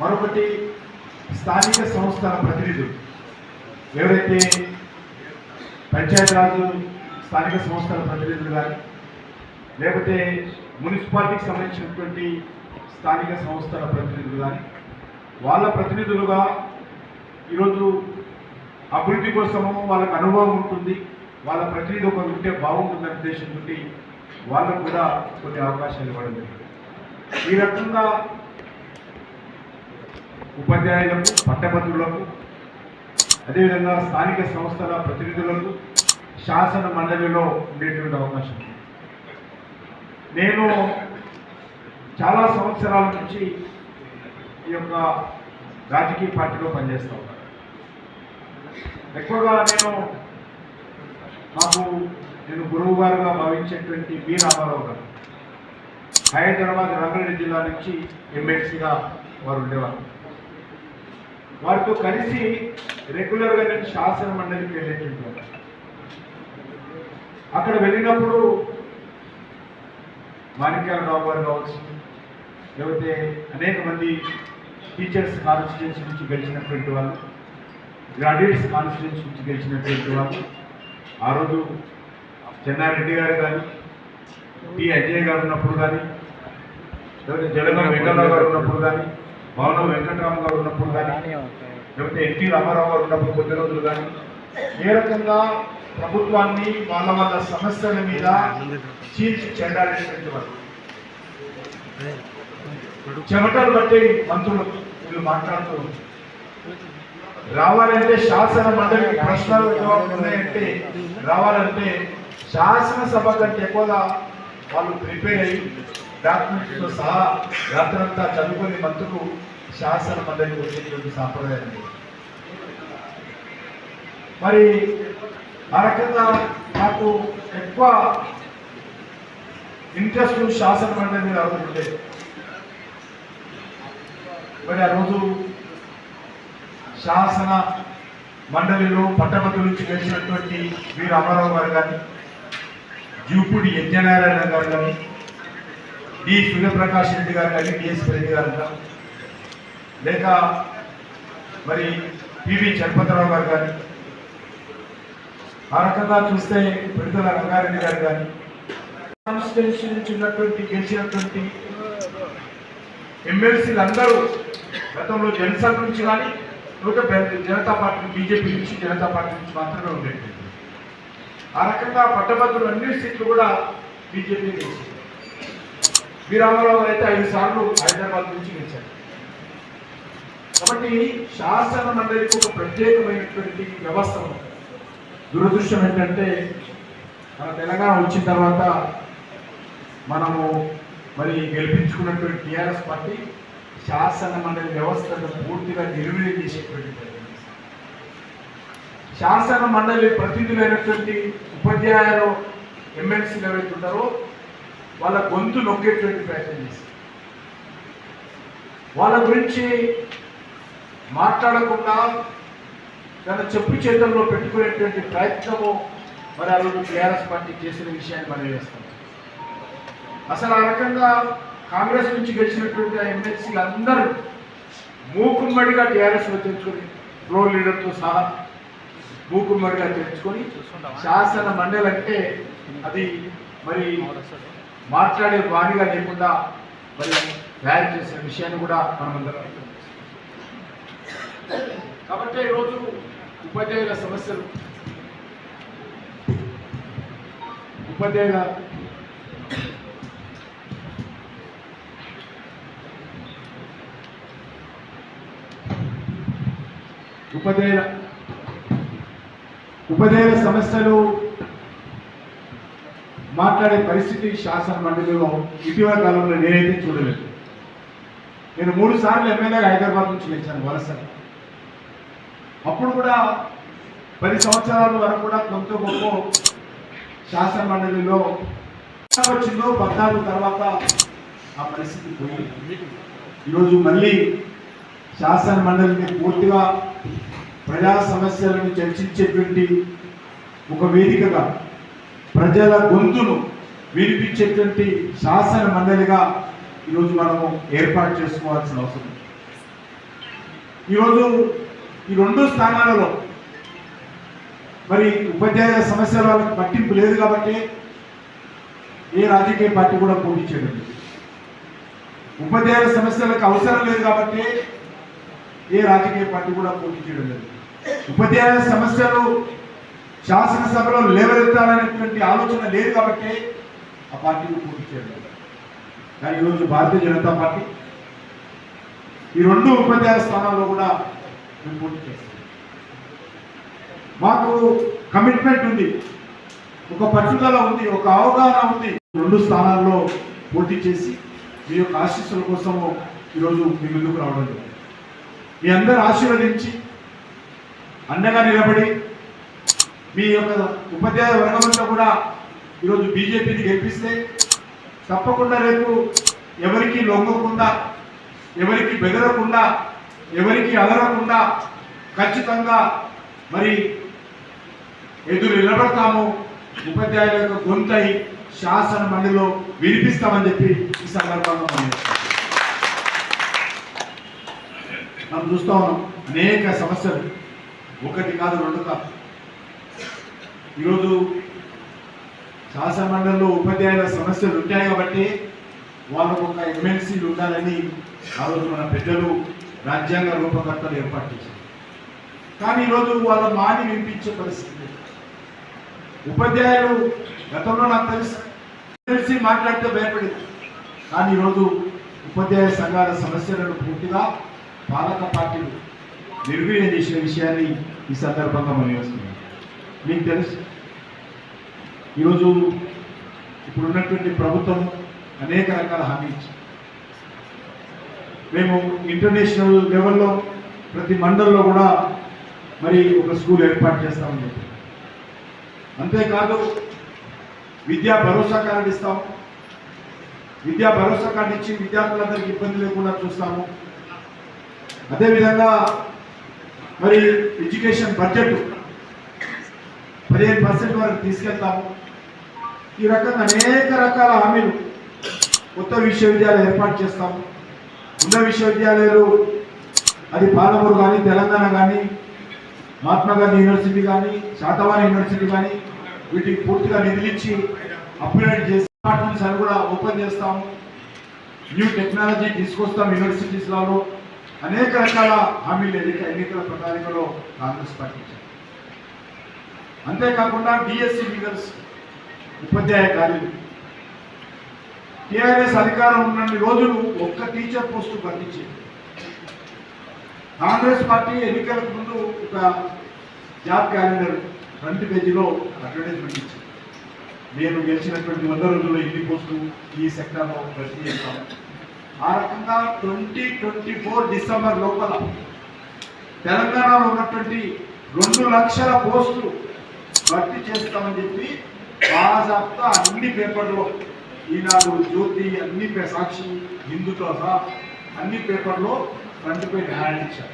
మరొకటి స్థానిక సంస్థల ప్రతినిధులు. ఎవరైతే పంచాయతీరాజు స్థానిక సంస్థల ప్రతినిధులు కానీ లేకపోతే మున్సిపాలిటీకి సంబంధించినటువంటి స్థానిక సంస్థల ప్రతినిధులు కానీ వాళ్ళ ప్రతినిధులుగా ఈరోజు అభివృద్ధి కోసము వాళ్ళకు అనుభవం ఉంటుంది. వాళ్ళ ప్రతినిధి ఒకరు ఉంటే బాగుంటుందనే ఉద్దేశంతో వాళ్ళకు కూడా కొన్ని అవకాశాలు ఇవ్వడం జరిగింది. ఈ రకంగా ఉపాధ్యాయులకు పట్టభద్రులకు అదేవిధంగా స్థానిక సంస్థల ప్రతినిధులకు శాసన మండలిలో ఉండేటువంటి అవకాశం. నేను చాలా సంవత్సరాల నుంచి ఈ యొక్క రాజకీయ పార్టీలో పనిచేస్తా ఉన్నాను. ఎక్కువగా నేను మాకు నేను గురువు గారుగా భావించేటువంటి బి. రామారావు గారు హైదరాబాద్ రంగారెడ్డి జిల్లా నుంచి ఎమ్మెల్సీగా వారు ఉండేవారు. వారితో కలిసి రెగ్యులర్గా నేను శాసన మండలికి వెళ్ళేటువంటి అక్కడ వెళ్ళినప్పుడు మాణిక్యాలరావు గారు కావచ్చు లేకపోతే అనేక మంది టీచర్స్ కాన్స్టిట్యూన్సీ నుంచి గెలిచినటువంటి వాళ్ళు గ్రాడ్యుయేట్స్ కాన్స్టిట్యూన్సీ నుంచి గెలిచినటువంటి వాళ్ళు. ఆ రోజు చెన్నారెడ్డి గారు కానీ టి అజయ్ గారు ఉన్నప్పుడు కానీ లేకపోతే జలగం వెంకటరావు గారు ఉన్నప్పుడు కానీ భవనం వెంకటరామ గారు ఉన్నప్పుడు కానీ లేకపోతే ఎన్టీ రామారావు గారు ఉన్నప్పుడు కొద్ది రోజులు కానీ ఏ రకంగా ప్రభుత్వాన్ని వాళ్ళ వాళ్ళ సమస్యల మీద చీల్చి చెండాలేటువంటి వారు చెమటలు బట్టి మంత్రులు వీళ్ళు మాట్లాడుతూ. రావాలంటే శాసన మండలికి ప్రశ్నలు జవాబులు ఉన్నాయంటే రావాలంటే శాసనసభ కంటే ఎక్కువగా వాళ్ళు ప్రిపేర్ అయ్యి డాక్యుమెంట్స్తో సహా రాత్రంతా చదువుకునే మంత్రులు శాసన మండలికి వచ్చేటువంటి సాంప్రదాయం మరి ఆ రకంగా నాకు ఎక్కువ ఇంట్రెస్ట్ శాసన మండలి మీద అవుతుంటే మరి ఆ రోజు శాసన మండలిలో పట్టభద్రుల నుంచి వేసినటువంటి వీరు అమరావు గారు కానీ జూపుడి యజ్ఞనారాయణ గారు కానీ ఈ సూర్యప్రకాష్ రెడ్డి గారు కానీ డిఎస్ రెడ్డి గారు లేక మరి పివి చలపతిరావు గారు కానీ ఆ రకంగా చూస్తే విడుదల రంగారెడ్డి గారు కానీ కాన్స్టిట్యూన్సీ నుంచి ఉన్నటువంటి గెలిచినటువంటి ఎమ్మెల్సీలు అందరూ గతంలో జనసేన నుంచి కానీ లేకపోతే జనతా పార్టీ బీజేపీ నుంచి జనతా పార్టీ నుంచి మాత్రమే ఉండేది. ఆ రకంగా పట్టభద్రులు అన్ని సీట్లు కూడా బీజేపీ గెలిచింది వీరామారావు అయితే ఐదు సార్లు హైదరాబాద్ నుంచి గెలిచారు. కాబట్టి శాసన మండలికి ఒక ప్రత్యేకమైనటువంటి వ్యవస్థ ఉంది. దురదృష్టం ఏంటంటే మన తెలంగాణ వచ్చిన తర్వాత మనము మరి గెలిపించుకున్నటువంటి టీఆర్ఎస్ పార్టీ శాసన మండలి వ్యవస్థను పూర్తిగా నిర్వీర్యం చేసేటువంటి శాసన మండలి ప్రతినిధులైనటువంటి ఉపాధ్యాయులు ఎమ్మెల్సీలు ఎవరైతే ఉంటారో వాళ్ళ గొంతు నొక్కేటువంటి ప్రయత్నం చేస్తారు వాళ్ళ గురించి మాట్లాడకుండా తన చెప్పు చేతుల్లో పెట్టుకునేటువంటి ప్రయత్నము మరి ఆ రోజు టీఆర్ఎస్ పార్టీ చేసిన విషయాన్ని మనం వేస్తాం అసలు ఆ రకంగా కాంగ్రెస్ నుంచి గెలిచినటువంటి ఎమ్మెల్సీలు అందరూ మూకుమ్మడిగా టీఆర్ఎస్లో తెచ్చుకొని ప్రో లీడర్తో సహా మూకుమ్మడిగా తెచ్చుకొని శాసన మండలి అంటే అది మరి మాట్లాడే వాణిగా లేకుండా మరి తయారు చేసిన విషయాన్ని కూడా మనం అర్థం కాబట్టి ఈరోజు ఉపాధ్యాయుల సమస్యలు. ఉపాధ్యాయుల ఉపాధ్యాయుల ఉపాధ్యాయుల సమస్యలు మాట్లాడే పరిస్థితి శాసన మండలిలో ఇటీవల కాలంలో నేనైతే చూడలేదు. నేను మూడు సార్లు ఎమ్మెల్యేగా హైదరాబాద్ నుంచి గెలిచాను వలస అప్పుడు కూడా పది సంవత్సరాల వరకు కూడా కొంత గొప్ప శాసన మండలిలో వచ్చిందో పద్నాలుగు తర్వాత ఆ పరిస్థితి పోయింది. ఈరోజు మళ్ళీ శాసన మండలిని పూర్తిగా ప్రజా సమస్యలను చర్చించేటువంటి ఒక వేదికగా ప్రజల గొంతును వినిపించేటువంటి శాసన మండలిగా ఈరోజు మనము ఏర్పాటు చేసుకోవాల్సిన అవసరం. ఈరోజు ఈ రెండు స్థానాలలో మరి ఉపాధ్యాయ సమస్యల వాళ్ళకి పట్టింపు లేదు కాబట్టి ఏ రాజకీయ పార్టీ కూడా పోటీ చేయడం ఉపాధ్యాయ ఉపాధ్యాయుల సమస్యలకు అవసరం లేదు కాబట్టి ఏ రాజకీయ పార్టీ కూడా పోటీ చేయడం లేదు. ఉపాధ్యాయుల సమస్యలు శాసనసభలో లేవరెత్తాలనేటువంటి ఆలోచన లేదు కాబట్టి ఆ పార్టీని పోటీ చేయడం కానీ ఈరోజు భారతీయ జనతా పార్టీ ఈ రెండు ఉపాధ్యాయ స్థానాల్లో కూడా మేము పోటీ చేస్తాం. మాకు కమిట్మెంట్ ఉంది. ఒక పట్టుదల ఉంది ఒక అవగాహన ఉంది. రెండు స్థానాల్లో పోటీ చేసి మీ యొక్క ఆశీస్సుల కోసము ఈరోజు మీ ముందుకు రావడం జరిగింది. మీ అందరు ఆశీర్వదించి అండగా నిలబడి మీ యొక్క ఉపాధ్యాయ వర్గంలో కూడా ఈరోజు బీజేపీని గెలిపిస్తే తప్పకుండా రేపు ఎవరికి లొంగకుండా ఎవరికి బెదరకుండా ఎవరికి అదరకుండా ఖచ్చితంగా మరి ఎదురు నిలబడతాము. ఉపాధ్యాయుల యొక్క గొంతై శాసన మండలిలో వినిపిస్తామని చెప్పి ఈ సందర్భంగా మనం మనం చూస్తా ఉన్నాం. అనేక సమస్యలు. ఒకటి కాదు రెండు కాదు. ఈరోజు శాసనమండలిలో ఉపాధ్యాయుల సమస్యలు ఉంటాయి కాబట్టి వాళ్ళకు ఒక ఎమ్మెల్సీలు ఉండాలని ఆరోజు మన పెద్దలు రాజ్యాంగ రూపకర్తలు ఏర్పాటు చేశారు. కానీ ఈరోజు వాళ్ళ మాని వినిపించే పరిస్థితి ఉపాధ్యాయులు గతంలో నాకు తెలుసు. ఎమ్మెల్సీ మాట్లాడితే భయపడేది. కానీ ఈరోజు ఉపాధ్యాయ సంఘాల సమస్యలను పూర్తిగా పాలక పార్టీలు నిర్వీర్యం చేసిన విషయాన్ని ఈ సందర్భంగా మనం వస్తున్నాం మీకు తెలుసు. ఈరోజు ఇప్పుడు ఉన్నటువంటి ప్రభుత్వం అనేక రకాల హామీ ఇచ్చింది. మేము ఇంటర్నేషనల్ లెవెల్లో ప్రతి మండలంలో కూడా మరి ఒక స్కూల్ ఏర్పాటు చేస్తామని చెప్పి అంతేకాదు విద్యా భరోసా కార్డు ఇస్తాము. విద్యా భరోసా కార్డు ఇచ్చి విద్యార్థులందరికీ ఇబ్బంది లేకుండా చూస్తాము. అదేవిధంగా మరి ఎడ్యుకేషన్ బడ్జెట్ పదిహేను పర్సెంట్ వరకు తీసుకెళ్తాము. ఈ రకంగా అనేక రకాల హామీలు కొత్త విశ్వవిద్యాలయం ఏర్పాటు చేస్తాము. ఉన్న విశ్వవిద్యాలయాలు అది పాలమూరు కానీ తెలంగాణ కానీ మహాత్మా గాంధీ యూనివర్సిటీ కానీ శాతవాన్ యూనివర్సిటీ కానీ వీటికి పూర్తిగా నిధులిచ్చి అప్గ్రేడ్ చేసి డిపార్ట్మెంట్స్ అని కూడా ఓపెన్ చేస్తాము. న్యూ టెక్నాలజీ తీసుకొస్తాం యూనివర్సిటీస్లలో. అనేక రకాల హామీలు ఎన్నిక ఎన్నికల ప్రణాళికలో కాంగ్రెస్ పాటించారు అంతేకాకుండా డిఎస్సి లీడర్స్ ఉపాధ్యాయ కాలేజీ టీఆర్ఎస్ అధికారం ఉన్నన్ని రోజులు ఒక్క టీచర్ పోస్టు భర్తీ కాంగ్రెస్ పార్టీ ఎన్నికలకు ముందు ఒక జాబ్ క్యాలెండర్ ఫ్రంట్ పేజీలో అడ్వర్టైజ్మెంట్ ఇచ్చింది. నేను గెలిచినటువంటి వంద రోజుల్లో ఇన్ని పోస్టులు ఈ సెక్టార్లో భర్తీ చేస్తాను ఆ రకంగా ట్వంటీ ట్వంటీ ఫోర్ డిసెంబర్ లోపల తెలంగాణలో ఉన్నటువంటి రెండు లక్షల పోస్టులు భర్తీ చేస్తామని చెప్పి బాజాబ్తా అన్ని పేపర్లో ఈనాడు జ్యోతి అన్ని పే- సాక్షి హిందుతో సహా అన్ని పేపర్లో ఫ్రంట్ పేజ్ హ్యాండ్ ఇచ్చారు.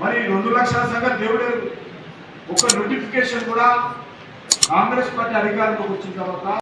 మరి రెండు లక్షల సంగతి దేవుడే ఒక నోటిఫికేషన్ కూడా కాంగ్రెస్ పార్టీ అధికారంలోకి వచ్చిన తర్వాత